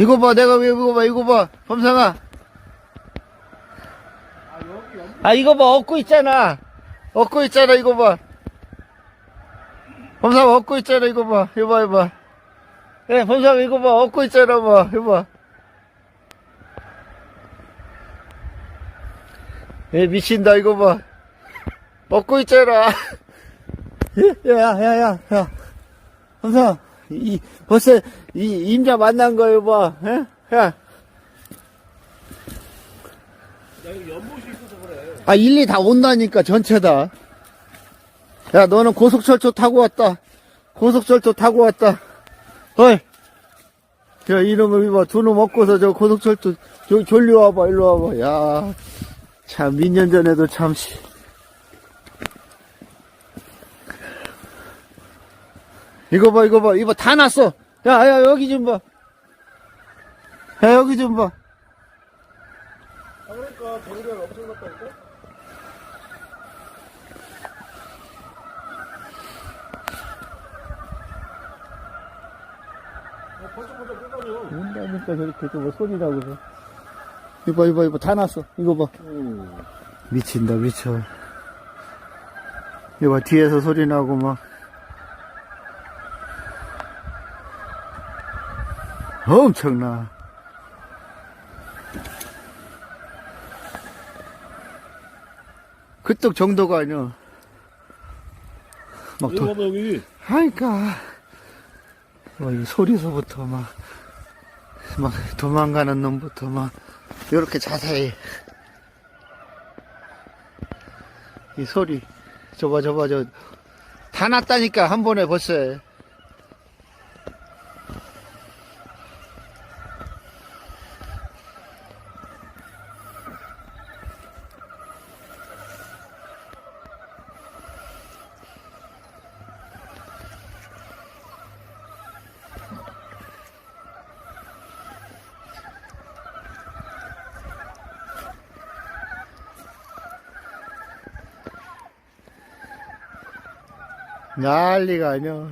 이거 봐, 내가 왜 이거 봐, 이거 봐, 범상아. 아, 이거 봐, 얻고 있잖아. 얻고 있잖아, 이거 봐. 범상아, 얻고 있잖아, 이거 봐. 이거 봐, 이거 봐. 예, 범상아, 이거 봐, 얻고 있잖아, 봐. 이거 봐. 예, 미친다, 이거 봐. 얻고 있잖아. 예, 야, 야, 야, 야. 범상아, 이, 벌써, 이, 임자 만난 거, 이거 봐. 예? 야. 아, 일리 다 온다니까, 전체다. 야, 너는 고속철도 타고 왔다. 고속철도 타고 왔다. 어이. 야, 이놈을 이봐. 두 놈 먹고서 저 고속철도 저 졸려 와봐, 일로 와봐. 야, 참, 몇 년 전에도 참, 씨. 이거 봐, 이거 봐, 이거 다 났어. 야, 야, 여기 좀 봐. 야, 여기 좀 봐. 아, 그러니까 정리가 엄청 끓다며. 온다니까 저렇게 저뭐 소리 나고서. 이거 봐, 이거 봐, 이거 다 났어. 이거 봐. 미친다, 미쳐. 이거 봐, 뒤에서 소리 나고 막. 엄청나. 그떡 정도가 아니야. 막 도, 봐봐, 여기. 하니까. 뭐, 이 소리서부터 막, 막 도망가는 놈부터 막, 이렇게 자세히. 이 소리. 저봐, 저봐, 저, 다 났다니까, 한 번에 벌써. 난리가 아니야.